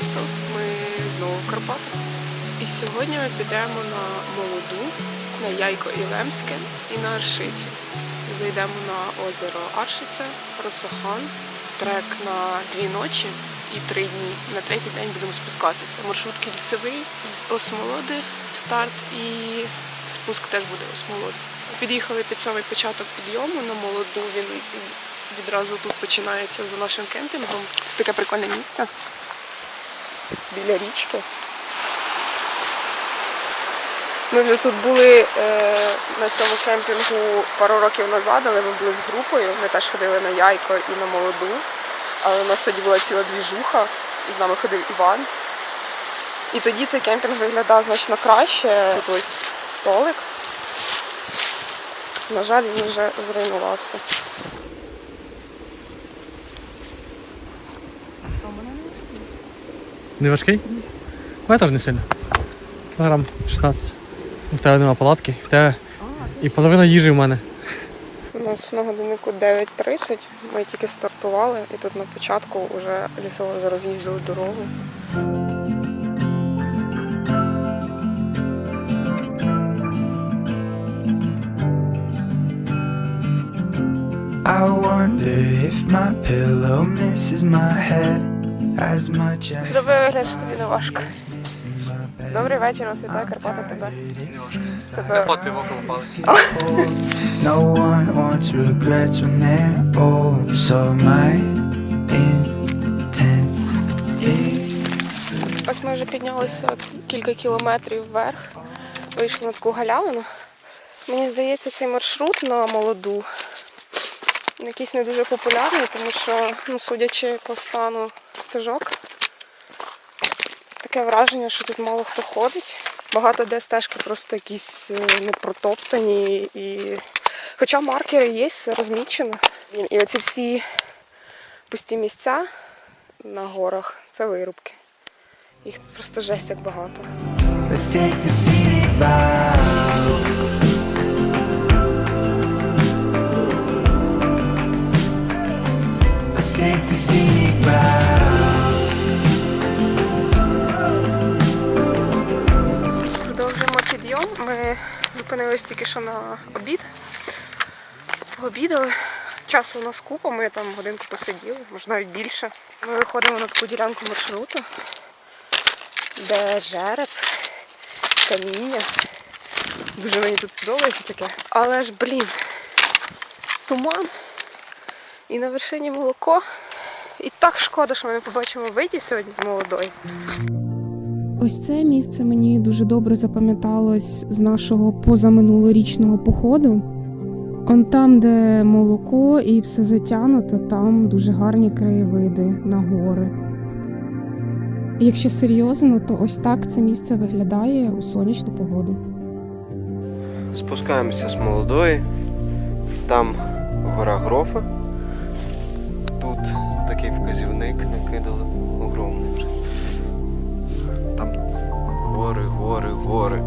Хостел. Ми знову в Карпатах. І сьогодні ми підемо на молоду, на Яйко і Лемське і на Аршицю. Зайдемо на озеро Аршиця, Росохан, трек на дві ночі і три дні. На третій день будемо спускатися. Маршрут кільцевий з Осмолоди старт і спуск теж буде Осмолоди. Під'їхали під самий початок підйому на молоду. Він відразу тут починається за нашим кемпінгом. Таке прикольне місце біля річки. Ми вже тут були е, на цьому кемпінгу пару років назад, але ми були з групою. Ми теж ходили на яйко і на молоду. Але у нас тоді була ціла двіжуха, і з нами ходив Іван. І тоді цей кемпінг виглядав значно краще. Тут ось столик. На жаль, він вже зруйнувався. Не важкий? У мене теж не сильно. Кілограм 16. В тебе нема палатки, в тебе і половина їжі в мене. У нас на годиннику 9.30. Ми тільки стартували, і тут на початку вже лісово роз'їздили дорогу. I wonder if my pillow misses my head Зроби вигляд, що тобі не важко. Добрий вечір, вас вітає Карпата тебе. Тебе Поти около палки. No one wants regrets when they're old, so my intent Ось ми вже піднялися кілька кілометрів вверх, вийшли на таку галявину. Мені здається, цей маршрут на молоду якийсь не дуже популярний, тому що, ну, судячи по стану стежок, таке враження, що тут мало хто ходить. Багато де стежки просто якісь е, непротоптані. І... Хоча маркери є, все розмічено. І оці всі пусті місця на горах це вирубки. Їх тут просто жесть як багато. Тільки що на обід. Пообідали. Часу у нас купа, ми там годинку посиділи, може навіть більше. Ми виходимо на таку ділянку маршруту, де жереб, каміння. Дуже мені тут подобається таке. Але ж, блін, туман. І на вершині молоко. І так шкода, що ми не побачимо виді сьогодні з молодої. Ось це місце мені дуже добре запам'яталось з нашого позаминулорічного походу. Он там, де молоко і все затягнуто, там дуже гарні краєвиди на гори. Якщо серйозно, то ось так це місце виглядає у сонячну погоду. Спускаємося з молодої. Там гора Грофа. Тут такий вказівник накидали огромний вже. Гори, гори, гори.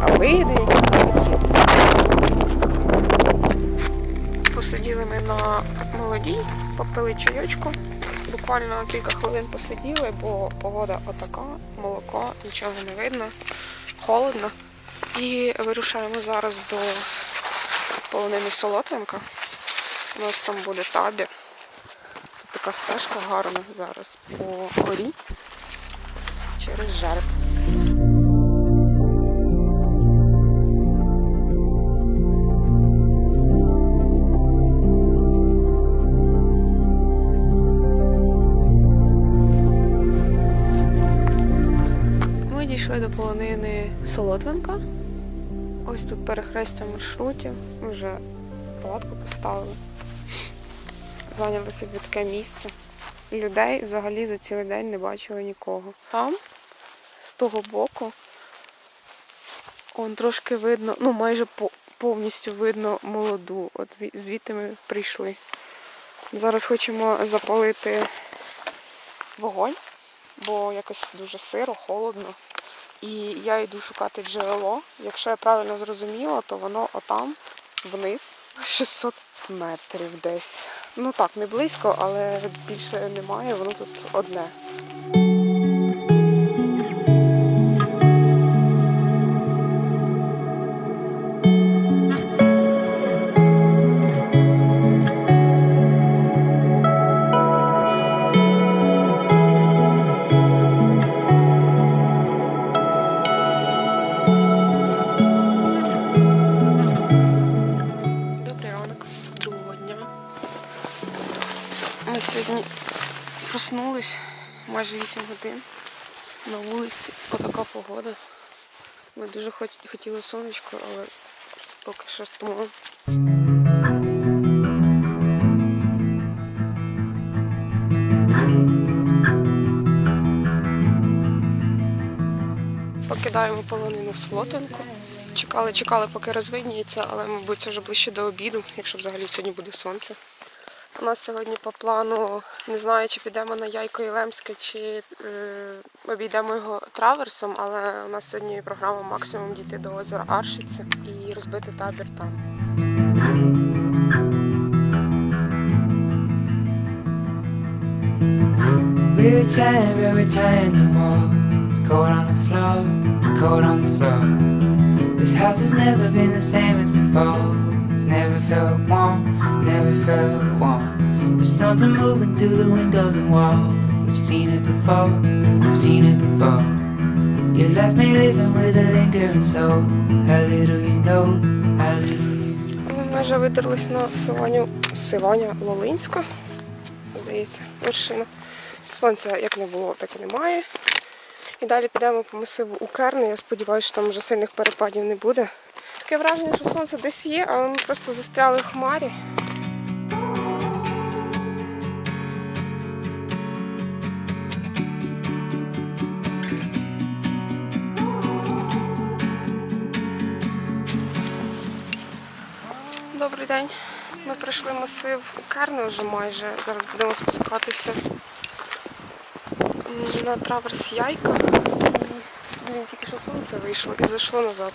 А які подивіться. Посиділи ми на молодій, попили чайочку. Буквально кілька хвилин посиділи, бо погода отака, молоко, нічого не видно, холодно. І вирушаємо зараз до полонини Солотвинка. У нас там буде табір. Тут така стежка гарна зараз по горі через жереб. Ми дійшли до полонини Солотвинка. Ось тут перехрестя маршрутів. Вже палатку поставили. Зайняли собі таке місце. Людей взагалі за цілий день не бачили нікого. Там, з того боку, он трошки видно, ну майже повністю видно молоду. От звідти ми прийшли. Зараз хочемо запалити вогонь, бо якось дуже сиро, холодно. І я йду шукати джерело. Якщо я правильно зрозуміла, то воно отам вниз 600 метрів десь. Ну так, не близько, але більше немає, воно тут одне. Майже 8 годин. На вулиці отака погода. Ми дуже хотіли сонечко, але поки що туман. Покидаємо полонину в Слотинку. Чекали, чекали, поки розвидніється, але, мабуть, це вже ближче до обіду, якщо взагалі сьогодні буде сонце. У нас сьогодні по плану не знаю, чи підемо на Яйко Єлемське, чи е, обійдемо його траверсом, але у нас сьогодні програма максимум дійти до озера Аршиці і розбити табір там. We were chatting, we were. It's cold on the floor, it's cold on the floor. This house has never been the same as before. Never felt warm, never felt warm. There's something moving through the windows and walls. I've seen it before, I've seen it before. You left me living with a lingering soul. How little you know, how little Ми майже видерлись на Сиваню, Сиваня Лолинська, здається, вершина. Сонця як не було, так і немає. І далі підемо по масиву у Керни. Я сподіваюся, що там вже сильних перепадів не буде. Таке враження, що сонце десь є, але ми просто застряли в хмарі. Добрий день. Ми пройшли масив Керни вже майже. Зараз будемо спускатися на траверс Яйка. Блін, тільки що сонце вийшло і зайшло назад.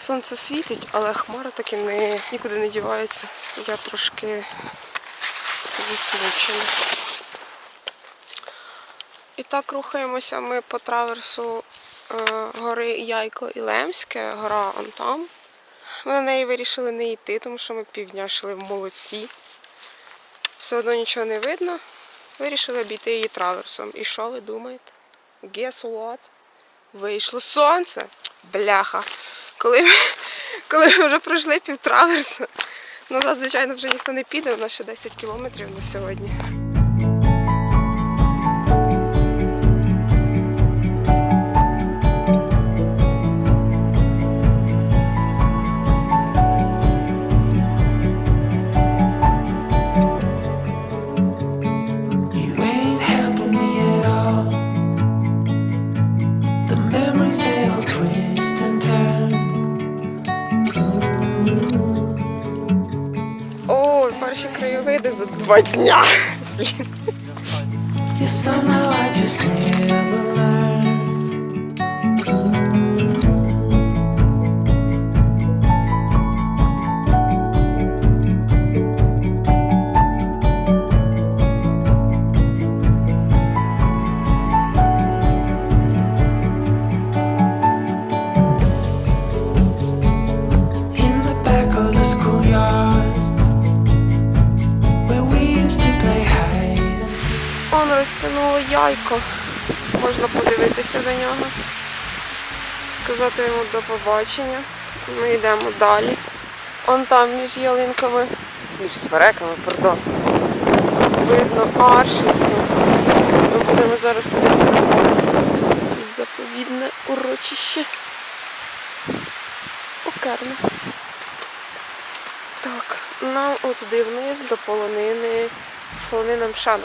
Сонце світить, але хмара таки не, нікуди не дівається. Я трошки засмучена. І так рухаємося ми по траверсу е, гори Яйко і Лемське, гора он там. Ми на неї вирішили не йти, тому що ми півдня йшли в молодці. Все одно нічого не видно. Вирішили обійти її траверсом. І що ви думаєте? Guess what? Вийшло сонце. Бляха. Коли ми, коли ми вже пройшли пів траверса, назад, звичайно, вже ніхто не піде, у нас ще 10 кілометрів на сьогодні. Memories they all twist краєвиди за два дня. Яйко. Можна подивитися до нього. Сказати йому до побачення. Ми йдемо далі. Он там між ялинками, між смереками, пардон. Видно аршицю. Ми будемо зараз туди. Заповідне урочище. Окерне. Так, нам отуди вниз до полонини. Полонина Мшана.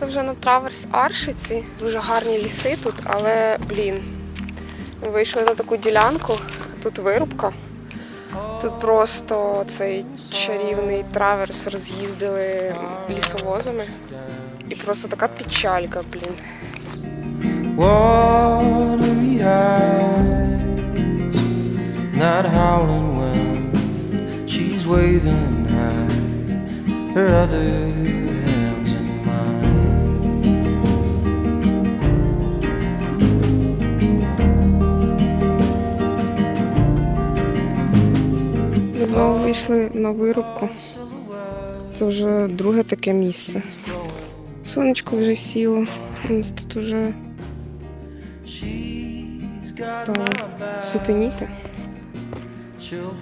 Вийшли вже на траверс Аршиці. Дуже гарні ліси тут, але блін. Ми вийшли на таку ділянку, тут вирубка. Тут просто цей чарівний траверс роз'їздили лісовозами. І просто така печалька, блін. not howling when she's waving high, her other вийшли на вирубку. Це вже друге таке місце. Сонечко вже сіло. У нас тут вже стало сутеніти.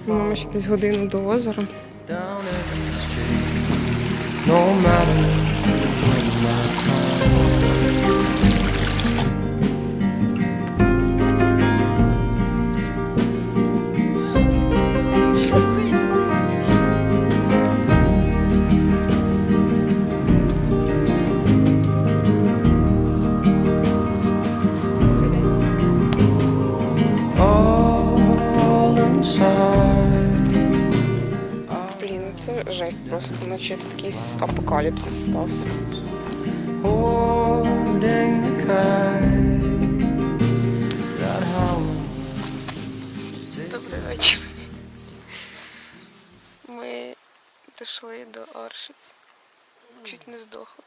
Мама ще десь годину до озера. Якийсь апокаліпсис стався. Добрий вечір. Ми дійшли до Аршиць. Чуть не здохли.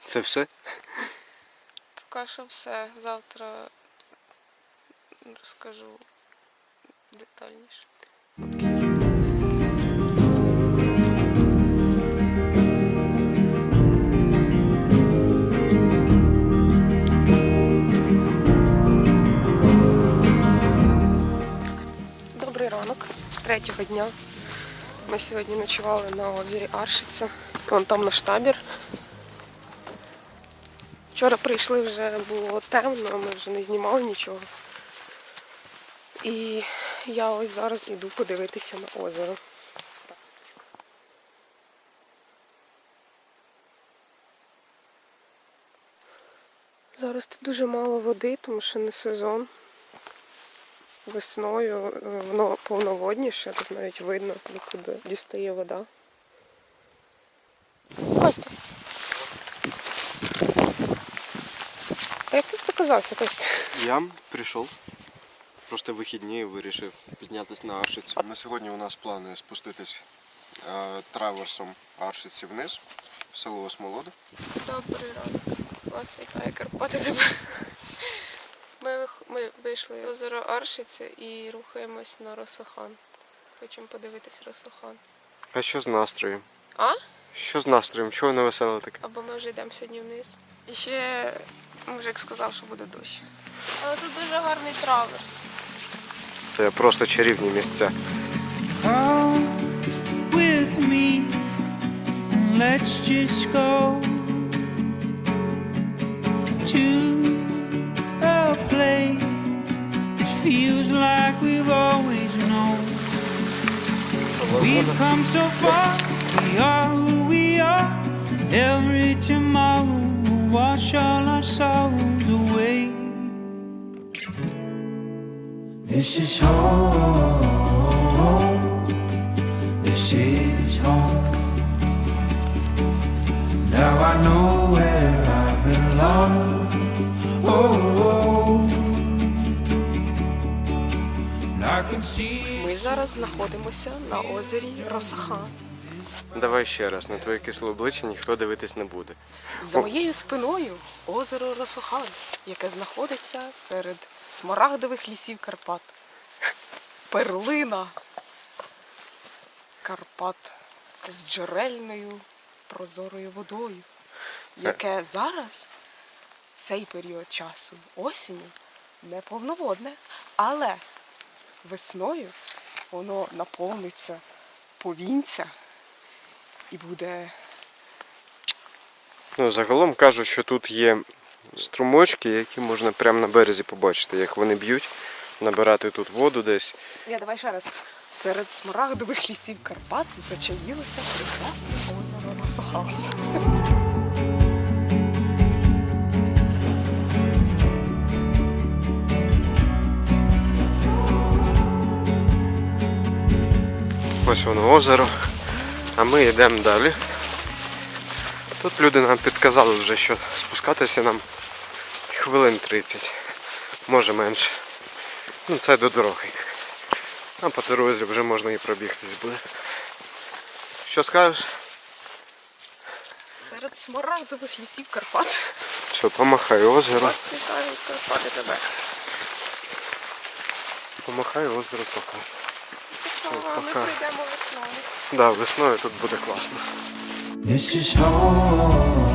Це все? Поки що все. Завтра розкажу детальніше. Третього дня. Ми сьогодні ночували на озері Аршиця. Вон там наш табір. Вчора прийшли вже було темно, ми вже не знімали нічого. І я ось зараз іду подивитися на озеро. Зараз тут дуже мало води, тому що не сезон. Весною е, воно повноводніше, тут навіть видно, куди дістає вода. Костя. А як ти тут оказався, Костя? Я прийшов. Просто вихідні вирішив піднятися на Аршицю. На сьогодні у нас плани спуститись е, траверсом Аршиці вниз, в село Осмолода. Добрий ранок. Вас вітає Карпати тебе. Ми, вийшли з озера Аршиця і рухаємось на Росохан. Хочемо подивитись Росохан. А що з настроєм? А? Що з настроєм? Чого не весело таке? Або ми вже йдемо сьогодні вниз. І ще мужик сказав, що буде дощ. Але тут дуже гарний траверс. Це просто чарівні місця. Come with me let's just go to We've come so far, we are who we are. Every tomorrow will wash all our sorrows away. This is home. This is home. Now I know where I belong. Oh, oh. oh. Ми зараз знаходимося на озері Росохан. Давай ще раз, на твоє кисле обличчя ніхто дивитись не буде. За моєю спиною озеро Росохан, яке знаходиться серед смарагдових лісів Карпат. Перлина Карпат з джерельною прозорою водою, яке зараз, в цей період часу, осінню, не повноводне, але весною воно наповниться повінця і буде Ну, загалом кажуть, що тут є струмочки, які можна прямо на березі побачити, як вони б'ють, набирати тут воду десь. Я давай ще раз. Серед смарагдових лісів Карпат зачаїлося прекрасне озеро Росохан. Ось воно озеро. А ми йдемо далі. Тут люди нам підказали вже, що спускатися нам хвилин 30, може менше. Ну це до дороги. А по дорозі вже можна і пробігтись буде. Що скажеш? Серед смарагдових лісів Карпат. Що, помахай озеро. Вас Карпати тебе. Помахай озеро поки. А ми пока. прийдемо весною. Да, весною тут буде класно. This is home.